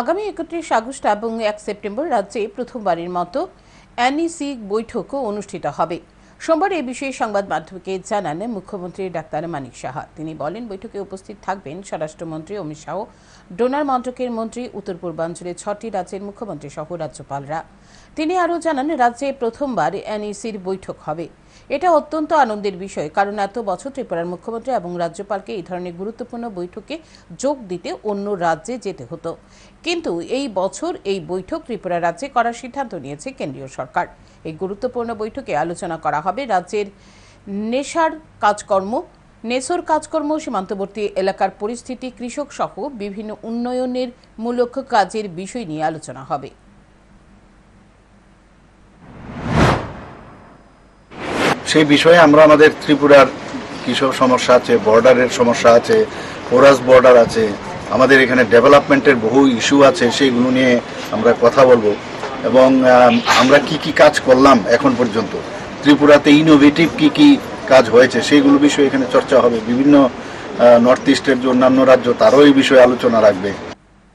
আগামী একত্রিশ আগস্ট এবং এক সেপ্টেম্বর রাজ্যে প্রথমবারের মতো এনইসি বৈঠকও অনুষ্ঠিত হবে। সোমবার এ বিষয়ে সংবাদ মাধ্যমকে জানান মুখ্যমন্ত্রী ডাক্তার মানিক সাহা। তিনি বলেন, বৈঠকে উপস্থিত থাকবেন স্বরাষ্ট্রমন্ত্রী অমিত শাহ ডোনার মন্ত্রকের মন্ত্রী উত্তর পূর্বাঞ্চলের ছটি রাজ্যের মুখ্যমন্ত্রী সহ রাজ্যপালরা। তিনি আরও জানান, রাজ্যে প্রথমবার এনইসির বৈঠক হবে। এটা অত্যন্ত আনন্দের বিষয়, কারণ এত বছর ত্রিপুরার মুখ্যমন্ত্রী এবং রাজ্যপালকে এই ধরনের গুরুত্বপূর্ণ বৈঠকে যোগ দিতে অন্য রাজ্যে যেতে হতো। কিন্তু এই বছর এই বৈঠক ত্রিপুরা রাজ্যে করার সিদ্ধান্ত নিয়েছে কেন্দ্রীয় সরকার। এই গুরুত্বপূর্ণ বৈঠকে আলোচনা করা হবে রাজ্যের নেশার কাজকর্ম নেসর কাজকর্ম, সীমান্তবর্তী এলাকার পরিস্থিতি, কৃষক সহ বিভিন্ন উন্নয়নের মূলক কাজের বিষয় নিয়ে আলোচনা হবে। সেই বিষয়ে আমরা আমাদের ত্রিপুরার কৃষক সমস্যা আছে বর্ডারের সমস্যা আছে ফোরাস বর্ডার আছে, আমাদের এখানে ডেভেলপমেন্টের বহু ইস্যু আছে, সেইগুলো নিয়ে আমরা কথা বলব। এবং আমরা কি কি কাজ করলাম এখন পর্যন্ত? ত্রিপুরাতে ইনোভেটিভ কি কি কাজ হয়েছে, সেইগুলো বিষয়ে এখানে চর্চা হবে। বিভিন্ন নর্থ ইস্টের যে অন্যান্য রাজ্য, তারও এই বিষয়ে আলোচনা রাখবে।